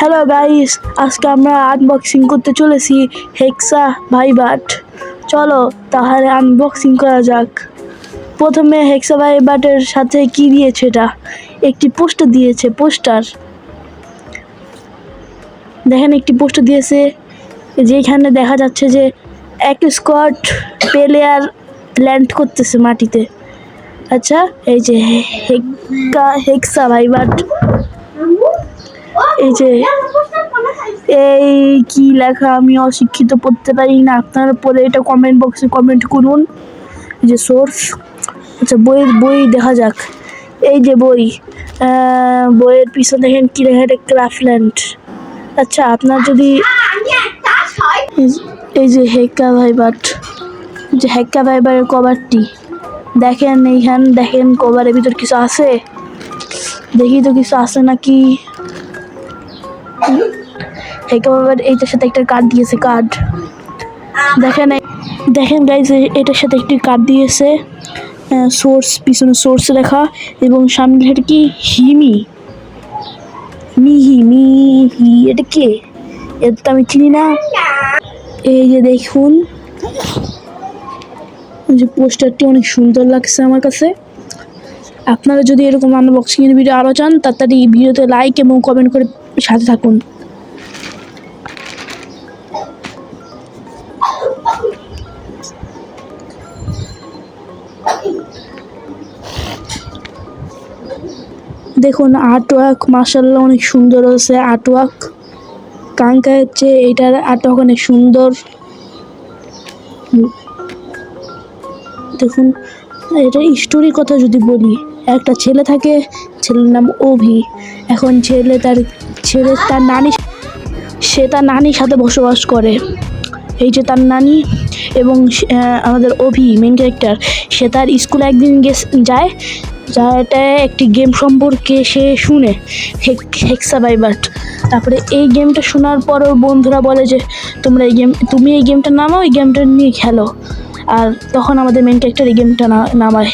Hello guys আজকে আমরা unboxing করতে চলেছি হেক্সা ভাইবাট চলো, তাহলে আনবক্সিং করা যাক। প্রথমে হেক্সা ভাইবাটের সাথে কি দিয়েছে এটা? একটি পোস্টার দিয়েছে, পোস্টার। দেখেন, একটি পোস্টার দিয়েছে, যেখানে দেখা যাচ্ছে যে এক স্কোয়াড প্লেয়ার ল্যান্ড করতেছে মাটিতে। আচ্ছা এই যে হেক্সা ভাইবাট এই যে এই কি লেখা? আমি অশিক্ষিত পড়তে পারি না। আপনারা পরে এটা কমেন্ট বক্সে কমেন্ট করুন। যে সোর্স আচ্ছা বইয়ের বই দেখা যাক। এই যে বই। বইয়ের পিছনে দেখেন কি লেখা? এটা ক্রাফল্যান্ড আচ্ছা আপনার যদি এই যে হেক্কা ভাইবাট যে হেক্কা ভাইবারের কভারটি দেখেন এইখান, দেখেন কভারের ভিতর কিছু আছে? দেখি তো কিছু আছে নাকি? একেবারে এইটার সাথে একটা কার্ড দিয়েছে কার্ড দেখেন দেখেন গাইজ এটার সাথে একটি কার্ড দিয়েছে সোর্স পিছনে সোর্স লেখা, এবং সামনে লেখা কি? হিমি। মিহি মিহি, এটা কে? এটা তো আমি চিনি না। এই যে দেখুন যে পোস্টারটি অনেক সুন্দর লাগছে আমার কাছে। আপনারা যদি এরকম আনবক্সিং এর ভিডিও আরও চান, তাড়াতাড়ি ভিডিওতে লাইক এবং কমেন্ট করে সাথে থাকুন। দেখুন আর্টওয়ার্ক মার্শাল্লাহ অনেক সুন্দর আছে আর্টওয়ার্ক কাঙ্কা হচ্ছে এটার আর্টওয়ার্ক অনেক সুন্দর। দেখুন এটা স্টোরির কথা যদি বলি, একটা ছেলে থাকে, ছেলের নাম অভি। এখন ছেলে তার ছেলে তার নানি, সে তার নানির সাথে বসবাস করে। এই যে তার নানি এবং আমাদের অভি মেন ক্যারেক্টার সে তার স্কুলে একদিন যায়, যাতে একটি গেম সম্পর্কে সে শুনে হেক্সা বাইবাট তারপরে এই গেমটা শোনার পর ওর বন্ধুরা বলে যে, তোমরা এই গেম তুমি এই গেমটা নামাও এই গেমটা নিয়ে খেলো। আর তখন আমাদের মেন ক্যারেক্টার এই গেমটা না, নামায়।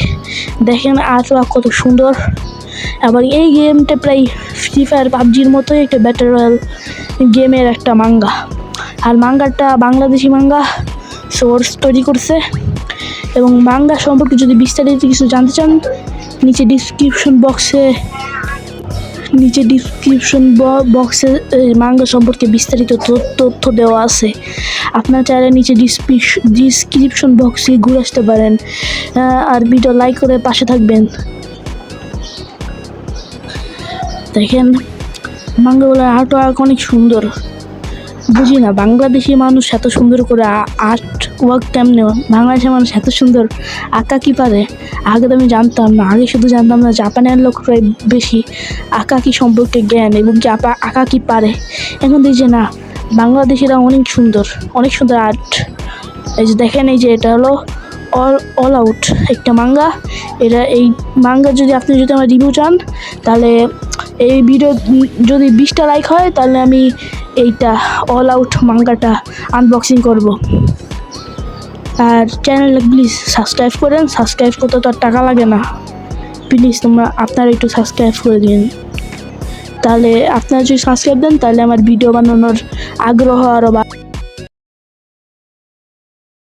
দেখেন আর্টওয়ার্ক কত সুন্দর। আবার এই গেমটা প্রায় ফ্রি ফায়ার পাবজির মতোই একটা ব্যাটার রয়্যাল গেমের একটা মাঙ্গা আর মাঙ্গাটা বাংলাদেশি মাঙ্গা সোর্স তৈরি করছে। এবং মাঙ্গা সম্পর্কে যদি বিস্তারিত কিছু জানতে চান, নিচে ডিসক্রিপশন বক্সে নিচে ডিসক্রিপশন বক্সে মাঙ্গা সম্পর্কে বিস্তারিত তথ্য- দেওয়া আছে। আপনার চাইলে নিচে ডিসক্রিপশন বক্সে ঘুরে আসতে পারেন। আর ভিডিও লাইক করে পাশে থাকবেন। দেখেন মাঙ্গাগুলোর আর্ট অনেক সুন্দর। বুঝি না, বাংলাদেশি মানুষ এত সুন্দর করে আর্ট ওয়ার্ক কেমনে বাংলাদেশের মানুষ এত সুন্দর আঁকা কি পারে? আগে তো আমি জানতাম না, আগে শুধু জানতাম না জাপানের লোকরাই বেশি আঁকা কি সম্পর্কে জ্ঞান এবং জাপা আঁকা কি পারে। এখন দেখছি না, বাংলাদেশিরা অনেক সুন্দর অনেক সুন্দর আর্ট। এই যে দেখেন এই যে এটা হলো অল অল আউট একটা মাঙ্গা এটা এই মাঙ্গা যদি আপনি যদি আমার রিভিউ চান, তাহলে এই ভিডিও যদি বিশটা লাইক হয়, তাহলে আমি এইটা অল আউট মাঙ্গাটা আনবক্সিং করব। আর চ্যানেল প্লিজ সাবস্ক্রাইব করেন সাবস্ক্রাইব করতে তো আর টাকা লাগে না। প্লিজ তোমরা আপনারা একটু সাবস্ক্রাইব করে দিন। তাহলে আপনারা যদি সাবস্ক্রাইব দেন, তাহলে আমার ভিডিও বানানোর আগ্রহ আরও বা